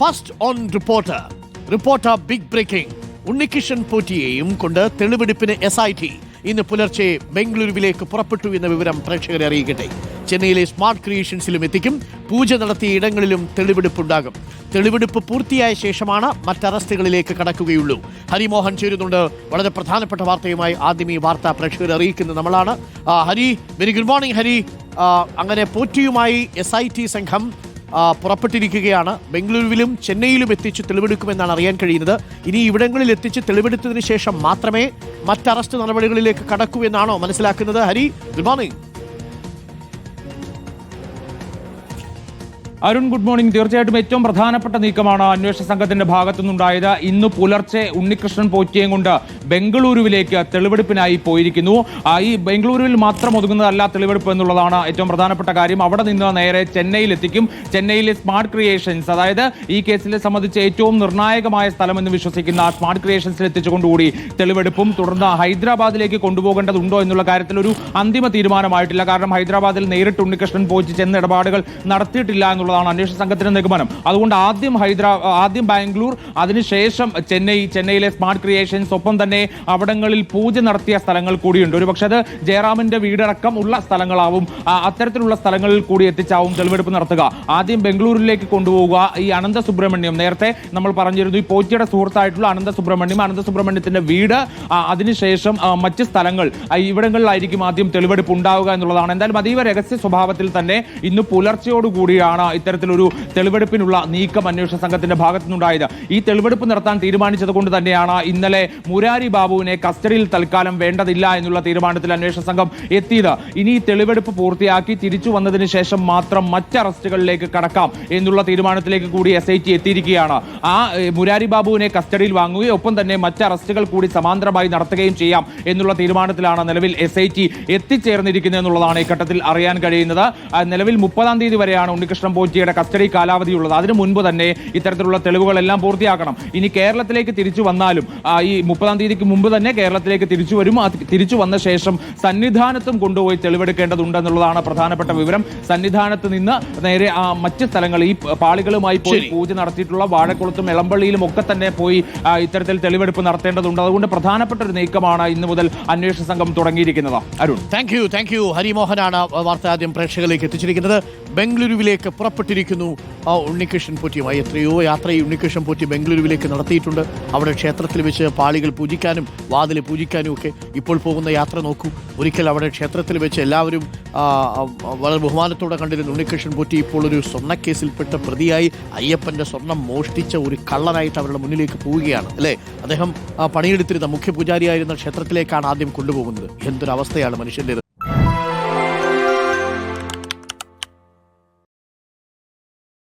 First on reporter reporter big breaking Unnikrishnan പോറ്റിയെയും കൊണ്ട് തെളിവെടുപ്പിന് S I T ഇന്ന് പുലർച്ചെ ബംഗളൂരുവിലേക്ക് പുറപ്പെട്ടു എന്ന വിവരം പ്രേക്ഷകരെ അറിയിക്കട്ടെ. ചെന്നൈയിലെ സ്മാർട്ട് ക്രിയേഷൻസിലും എത്തിക്കും. പൂജ നടത്തിയ ഇടങ്ങളിലും തെളിവെടുപ്പുണ്ടാകും. തെളിവെടുപ്പ് പൂർത്തിയായ ശേഷമാണ് മറ്ററസ്റ്റുകളിലേക്ക് കടക്കുകയുള്ളൂ. ഹരിമോഹൻ ചേരുന്നുണ്ട്. വളരെ പ്രധാനപ്പെട്ട വാർത്തയുമായി ആദ്യം ഈ വാർത്ത പ്രേക്ഷകരെ അറിയിക്കുന്നത് നമ്മളാണ്. Hari very good morning Hari. അങ്ങനെ പോറ്റിയുമായി എസ് സംഘം പുറപ്പെട്ടിരിക്കുകയാണ്. ബംഗളൂരുവിലും ചെന്നൈയിലും എത്തിച്ച് തെളിവെടുക്കുമെന്നാണ് അറിയാൻ കഴിയുന്നത്. ഇനി ഇവിടങ്ങളിൽ എത്തിച്ച് തെളിവെടുത്തതിന് ശേഷം മാത്രമേ മറ്റ് അറസ്റ്റ് നടപടികളിലേക്ക് കടക്കൂ എന്നാണോ മനസ്സിലാക്കുന്നത്. Hari good morning. Arun good morning. തീർച്ചയായിട്ടും ഏറ്റവും പ്രധാനപ്പെട്ട നീക്കമാണ് അന്വേഷണ സംഘത്തിന്റെ ഭാഗത്തുനിന്നുണ്ടായത്. ഇന്ന് പുലർച്ചെ ഉണ്ണികൃഷ്ണൻ പോറ്റിയും കൊണ്ട് ബംഗളൂരുവിലേക്ക് തെളിവെടുപ്പിനായി പോയിരിക്കുന്നു. ഈ ബംഗളൂരുവിൽ മാത്രം ഒതുങ്ങുന്നതല്ല തെളിവെടുപ്പ് എന്നുള്ളതാണ് ഏറ്റവും പ്രധാനപ്പെട്ട കാര്യം. അവിടെ നിന്ന് നേരെ ചെന്നൈയിൽ എത്തിക്കും ചെന്നൈയിലെ സ്മാർട്ട് ക്രിയേഷൻസ് അതായത് ഈ കേസിനെ സംബന്ധിച്ച് ഏറ്റവും നിർണായകമായ സ്ഥലമെന്ന് വിശ്വസിക്കുന്ന സ്മാർട്ട് ക്രിയേഷൻസിൽ എത്തിച്ചുകൊണ്ടുകൂടി തെളിവെടുപ്പും തുടർന്ന് ഹൈദരാബാദിലേക്ക് കൊണ്ടുപോകേണ്ടതുണ്ടോ എന്നുള്ള കാര്യത്തിൽ ഒരു അന്തിമ തീരുമാനമായിട്ടില്ല. കാരണം ഹൈദരാബാദിൽ നേരിട്ട് ഉണ്ണികൃഷ്ണൻ പോറ്റി ചെന്ന് ഇടപാടുകൾ നടത്തിയിട്ടില്ല എന്നുള്ളതാണ് അന്വേഷണ സംഘത്തിന്റെ നിഗമനം. അതുകൊണ്ട് ആദ്യം ഹൈദരാ ആദ്യം ബാംഗ്ലൂർ അതിനുശേഷം ചെന്നൈ ചെന്നൈയിലെ സ്മാർട്ട് ക്രിയേഷൻസ് ഒപ്പം തന്നെ അവിടങ്ങളിൽ പൂജ നടത്തിയ സ്ഥലങ്ങൾ കൂടിയുണ്ട്. ഒരു പക്ഷേ അത് ജയറാമിന്റെ വീടടക്കം ഉള്ള സ്ഥലങ്ങളാവും. അത്തരത്തിലുള്ള സ്ഥലങ്ങളിൽ കൂടി എത്തിച്ചാവും തെളിവെടുപ്പ് നടത്തുക. ആദ്യം ബംഗളൂരിലേക്ക് കൊണ്ടുപോവുക. ഈ അനന്ത സുബ്രഹ്മണ്യം. നേരത്തെ നമ്മൾ പറഞ്ഞിരുന്നു ഈ പോറ്റിയുടെ സുഹൃത്തായിട്ടുള്ള അനന്ത സുബ്രഹ്മണ്യം അനന്ത സുബ്രഹ്മണ്യത്തിന്റെ വീട് അതിനുശേഷം മറ്റ് സ്ഥലങ്ങൾ ഇവിടങ്ങളിലായിരിക്കും ആദ്യം തെളിവെടുപ്പ് ഉണ്ടാവുക എന്നുള്ളതാണ്. എന്തായാലും അതീവ രഹസ്യ സ്വഭാവത്തിൽ തന്നെ ഇന്ന് പുലർച്ചയോടുകൂടിയാണ് ഇത്തരത്തിലൊരു തെളിവെടുപ്പിനുള്ള നീക്കം അന്വേഷണ സംഘത്തിന്റെ ഭാഗത്തുനിന്നുണ്ടായത്. ഈ തെളിവെടുപ്പ് നടത്താൻ തീരുമാനിച്ചത് കൊണ്ട് തന്നെയാണ് ഇന്നലെ മുരാരി ബാബുവിനെ കസ്റ്റഡിയിൽ തൽക്കാലം വേണ്ടതില്ല എന്നുള്ള തീരുമാനത്തിൽ അന്വേഷണ സംഘം എത്തിയത്. ഇനി തെളിവെടുപ്പ് പൂർത്തിയാക്കി തിരിച്ചു വന്നതിന് ശേഷം മാത്രം മറ്റ് അറസ്റ്റുകളിലേക്ക് കടക്കാം എന്നുള്ള തീരുമാനത്തിലേക്ക് കൂടി എസ് ഐ ടി എത്തിയിരിക്കുകയാണ്. ആ മുരാരി ബാബുവിനെ കസ്റ്റഡിയിൽ വാങ്ങുകയും ഒപ്പം തന്നെ മറ്റ് അറസ്റ്റുകൾ കൂടി സമാന്തരമായി നടത്തുകയും ചെയ്യാം എന്നുള്ള തീരുമാനത്തിലാണ് നിലവിൽ എസ് ഐ ടി എത്തിച്ചേർന്നിരിക്കുന്നത് എന്നുള്ളതാണ് ഈ ഘട്ടത്തിൽ അറിയാൻ കഴിയുന്നത്. നിലവിൽ മുപ്പതാം തീയതി വരെയാണ് ഉണ്ണികൃഷ്ണൻ പോറ്റിയുടെ കസ്റ്റഡി കാലാവധി ഉള്ളത് അതിനു മുൻപ് തന്നെ ഇത്തരത്തിലുള്ള തെളിവുകളെല്ലാം പൂർത്തിയാക്കണം. ഇനി കേരളത്തിലേക്ക് തിരിച്ചു വന്നാലും ഈ മുപ്പതാം തീയതിക്ക് മുമ്പ് തന്നെ കേരളത്തിലേക്ക് തിരിച്ചു വരും. തിരിച്ചു വന്ന ശേഷം സന്നിധാനത്തും കൊണ്ടുപോയി തെളിവെടുക്കേണ്ടതുണ്ടെന്നുള്ളതാണ് പ്രധാനപ്പെട്ട വിവരം. സന്നിധാനത്ത് നിന്ന് നേരെ ആ മറ്റ് സ്ഥലങ്ങൾ ഈ പാളികളുമായി പോയി പൂജ നടത്തിയിട്ടുള്ള വാഴക്കുളത്തും എളമ്പള്ളിയിലും ഒക്കെ തന്നെ പോയി ഇത്തരത്തിൽ തെളിവെടുപ്പ് നടത്തേണ്ടതുണ്ട്. അതുകൊണ്ട് പ്രധാനപ്പെട്ട ഒരു നീക്കമാണ് ഇന്ന് മുതൽ അന്വേഷണ സംഘം തുടങ്ങിയിരിക്കുന്നത്. Arun. Thank you thank you ഹരിമോഹനാണ് വാർത്ത ആദ്യം പ്രേക്ഷകരിലേക്ക് എത്തിച്ചിരിക്കുന്നത്. ബംഗളൂരുവിലേക്ക് പുറപ്പെട്ടിരിക്കുന്നു. ആ ഉണ്ണികൃഷ്ണൻ പോറ്റിയുമായി എത്രയോ യാത്ര ഈ ഉണ്ണികൃഷ്ണൻ പോറ്റി ബംഗളൂരുവിലേക്ക് നടത്തിയിട്ടുണ്ട്. അവിടെ ക്ഷേത്രത്തിൽ വെച്ച് പാളികൾ പൂജിക്കാനും വാതിൽ പൂജിക്കാനും ഒക്കെ ഇപ്പോൾ പോകുന്ന യാത്ര നോക്കൂ. ഒരിക്കൽ അവിടെ ക്ഷേത്രത്തിൽ വെച്ച് എല്ലാവരും വളരെ ബഹുമാനത്തോടെ കണ്ടിരുന്ന ഉണ്ണികൃഷ്ണൻ പോറ്റി ഇപ്പോൾ ഒരു സ്വർണക്കേസിൽപ്പെട്ട പ്രതിയായി അയ്യപ്പന്റെ സ്വർണം മോഷ്ടിച്ച ഒരു കള്ളനായിട്ട് അവരുടെ മുന്നിലേക്ക് പോവുകയാണ്. അല്ലേ? അദ്ദേഹം പണിയെടുത്തിരുന്ന മുഖ്യ പൂജാരിയായിരുന്ന ക്ഷേത്രത്തിലേക്കാണ് ആദ്യം കൊണ്ടുപോകുന്നത്. എന്തൊരവസ്ഥയാണ് മനുഷ്യന്റെത്